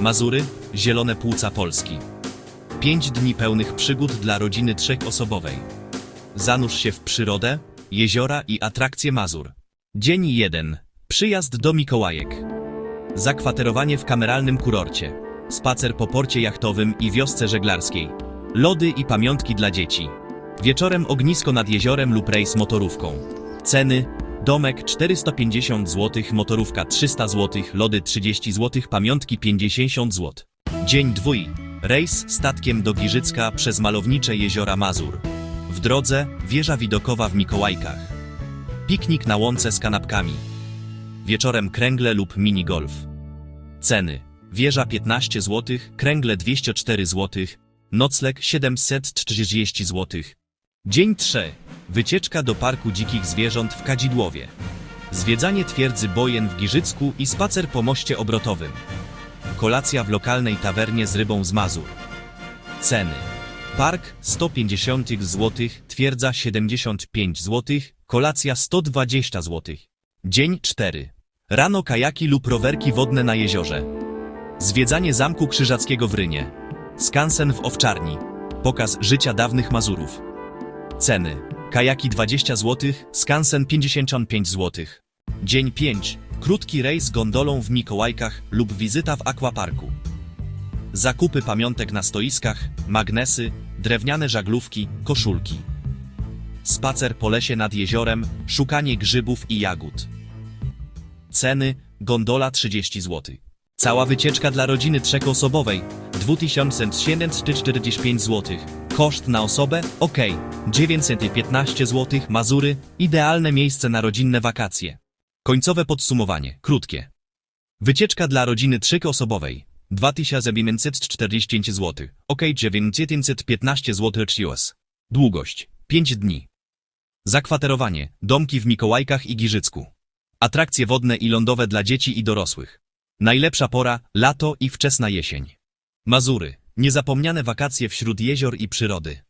Mazury, zielone płuca Polski. Pięć dni pełnych przygód dla rodziny trzech-osobowej. Zanurz się w przyrodę, jeziora i atrakcje Mazur. Dzień 1. Przyjazd do Mikołajek. Zakwaterowanie w kameralnym kurorcie. Spacer po porcie jachtowym i wiosce żeglarskiej. Lody i pamiątki dla dzieci. Wieczorem ognisko nad jeziorem lub rejs motorówką. Ceny: domek 450 zł, motorówka 300 zł, lody 30 zł, pamiątki 50 zł. Dzień dwój. Rejs statkiem do Giżycka przez malownicze jeziora Mazur. W drodze wieża widokowa w Mikołajkach. Piknik na łące z kanapkami. Wieczorem kręgle lub minigolf. Ceny. Wieża 15 zł, kręgle 204 zł, nocleg 730 zł. Dzień 3. Wycieczka do Parku Dzikich Zwierząt w Kadzidłowie. Zwiedzanie twierdzy Bojen w Giżycku i spacer po moście obrotowym. Kolacja w lokalnej tawernie z rybą z Mazur. Ceny. Park 150 zł, twierdza 75 zł, kolacja 120 zł. Dzień 4. Rano kajaki lub rowerki wodne na jeziorze. Zwiedzanie Zamku Krzyżackiego w Rynie. Skansen w Owczarni. Pokaz życia dawnych Mazurów. Ceny. Kajaki 20 zł, skansen 55 zł. Dzień 5. Krótki rejs gondolą w Mikołajkach lub wizyta w akwaparku. Zakupy pamiątek na stoiskach, magnesy, drewniane żaglówki, koszulki. Spacer po lesie nad jeziorem, szukanie grzybów i jagód. Ceny, gondola 30 zł. Cała wycieczka dla rodziny trzech-osobowej 2745 zł. Koszt na osobę? Ok. 915 zł. Mazury idealne miejsce na rodzinne wakacje. Końcowe podsumowanie, krótkie. Wycieczka dla rodziny trzech-osobowej 2945 zł. Ok. 915 zł. Długość 5 dni. Zakwaterowanie, domki w Mikołajkach i Giżycku. Atrakcje wodne i lądowe dla dzieci i dorosłych. Najlepsza pora, lato i wczesna jesień. Mazury, niezapomniane wakacje wśród jezior i przyrody.